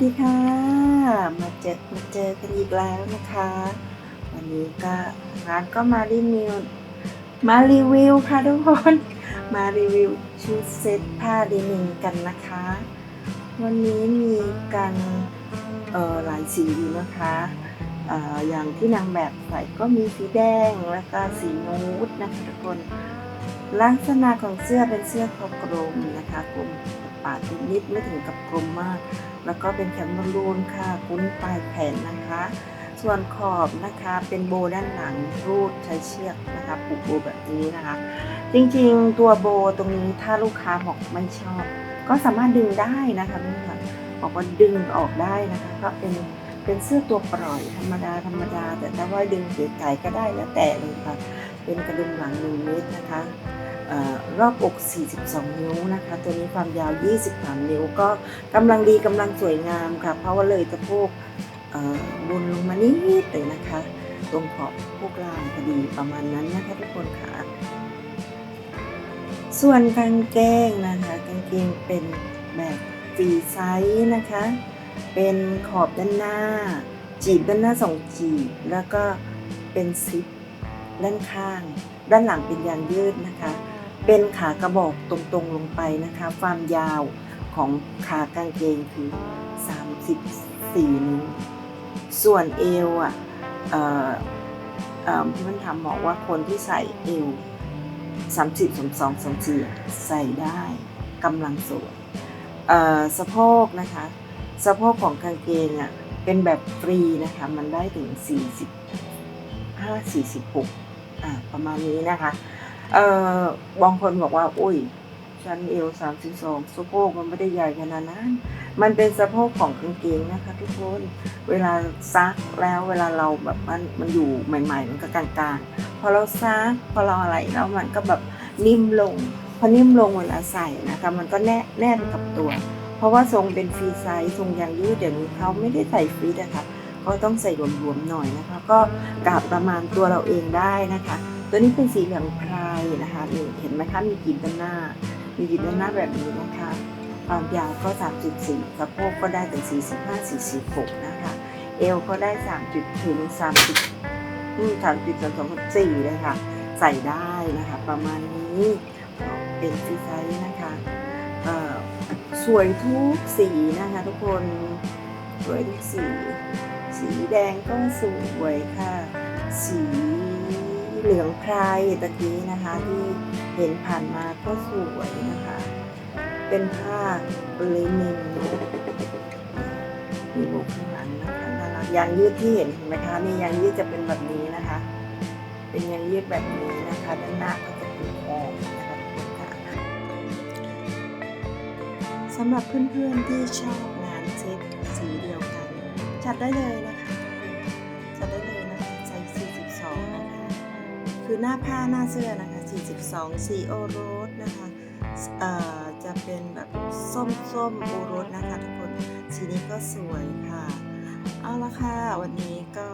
ดีค่ะ มาเจอมาเจอกันอีกแล้วนะคะ วันนี้ก็ร้านก็มารีวิวมารีวิวค่ะทุกคนมารีวิวชุดเซ็ตผ้าดีนินกันนะคะ วันนี้มีกันเอ่อหลายสีอยู่นะคะเอออย่างที่นางแบบใส่ก็มีสีแดงแล้วก็สีนูดนะคะทุกคน ลักษณะของเสื้อเป็นเสื้อคอกลมนะคะกลมปาดนิดไม่ถึงกับกลมมาก แล้วก็เป็นแขนบอลลูนค่ะกุ้นปลายแขนนะคะ ส่วนขอบนะคะเป็นโบด้านหลังรูดใช้เชือกนะคะผูกโบแบบนี้นะคะ จริงๆตัวโบตรงนี้ถ้าลูกค้าบอกไม่ชอบ ก็สามารถดึงได้นะคะเพื่อนบอกว่าดึงออกได้นะคะก็เป็นเป็นเสื้อตัวปล่อยธรรมดาธรรมดา แต่ถ้าว่าดึงเก๋ไก่ก็ได้แล้วแต่เลยค่ะ เป็นกระดุมหลังหนึ่งเมตรนะคะ รอบอก 42 นิ้วนะคะ ตัวนี้ความยาว 23 นิ้วก็กำลังดีกำลังสวยงามค่ะ เพราะว่าเลยสะโพกบนลงมานิดเลยนะคะ ตรงขอบพวกล่างพอดีประมาณนั้นนะคะทุกคนค่ะ ส่วนกางเกงนะคะกางเกงเป็นแบบฟรีไซส์นะคะ เป็นขอบด้านหน้า จีบด้านหน้าสองจีบ แล้วก็เป็นซิปด้านข้าง ด้านหลังเป็นยางยืดนะคะ เป็นขากระบอกตรงๆลงไปนะคะ ความยาวของขากางเกงคือ 34 นิ้ว ส่วนเอวอะที่มันทำบอกว่าคนที่ใส่เอว 30 32 34 ใส่ได้กำลังสวยสะโพกนะคะ สะโพกของกางเกงอะเป็นแบบฟรีนะคะ มันได้ถึง 45 46อ่าประมาณนี้นะคะ เอ่อบางคนบอกว่า อุ้ยฉันเอวสามสิบสองสะโพกมันไม่ได้ใหญ่ขนาดนั้น มันเป็นสะโพกของกางเกงนะคะ ทุกคน เวลาซักแล้วเวลาเราแบบมันมันอยู่ใหม่ ๆ มันก็กลางๆ พอเราซักพอเราอะไรแล้วมันก็แบบนิ่มลง พอนิ่มลงเวลาใส่นะคะ มันก็แน่แน่นกับตัว เพราะว่าทรงเป็นฟรีไซส์ทรงยางยืดเดี๋ยวนี้เขาไม่ได้ใส่ฟรีอะคะเขาต้องใส่รวมๆหน่อยนะคะ ก็กะประมาณตัวเราเองได้นะคะ ตัวนี้เป็นสีเหลืองพรายนะคะนี่เห็นไหมคะมีกีบด้านหน้า มีกีบด้านหน้าแบบนี้นะคะ ความยาวก็ 3.4สะโพกก็ได้ถึง45 46นะคะเอวก็ได้3จุดถึง30อืม3.2 4เลยค่ะ ใส่ได้นะคะ ประมาณนี้เป็นฟรีไซส์นะคะเอ่อสวยทุกสีนะคะทุกคนสวยทุกสี สีแดงก็สวยค่ะ สี เหลืองพรายตะกี้นะคะที่เห็นผ่านมาก็สวยนะคะ เป็นผ้าลินินมีโบข้างหลังนะคะน่ารักยางยืดที่เห็นเห็นไหมคะนี่ยางยืดจะเป็นแบบนี้นะคะ เป็นยางยืดแบบนี้นะคะด้านหน้าก็จะเป็นคองนะคะทุกคนค่ะสำหรับเพื่อนๆที่ชอบงานเซ็ตสีเดียวกัน จัดได้เลยนะคะจัดได้เลย คือหน้าผ้าหน้าเสื้อนะคะ 42สีโอโรสนะคะเอ่อจะเป็นแบบส้มส้มโอโรสนะคะทุกคนสีนี้ก็สวยค่ะ เอาละค่ะ วันนี้ก็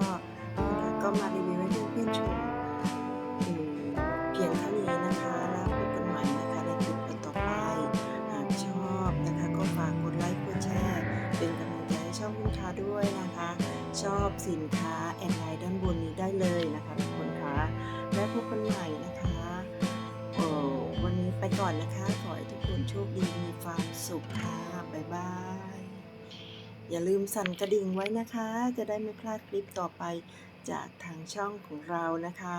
ก็มารีวิวให้เพื่อนๆชมอืมเพียงเท่านี้นะคะ แล้วพบกันใหม่นะคะในคลิปต่อไปหากชอบนะคะ ก็ฝากกดไลค์กดแชร์ เป็นกำลังใจให้ช่องคุณค้าด้วยนะคะ ชอบสินค้าแอนไลน์ด้านบนนี้ได้เลยนะคะทุกคนคะแล้พบกันใหม่นะคะโอ้วันนี้ไปก่อนนะคะ ขอให้ทุกคนโชคดีมีความสุขค่ะบ๊ายบาย อย่าลืมสั่นกระดิ่งไว้นะคะ จะได้ไม่พลาดคลิปต่อไปจากทางช่องของเรานะคะ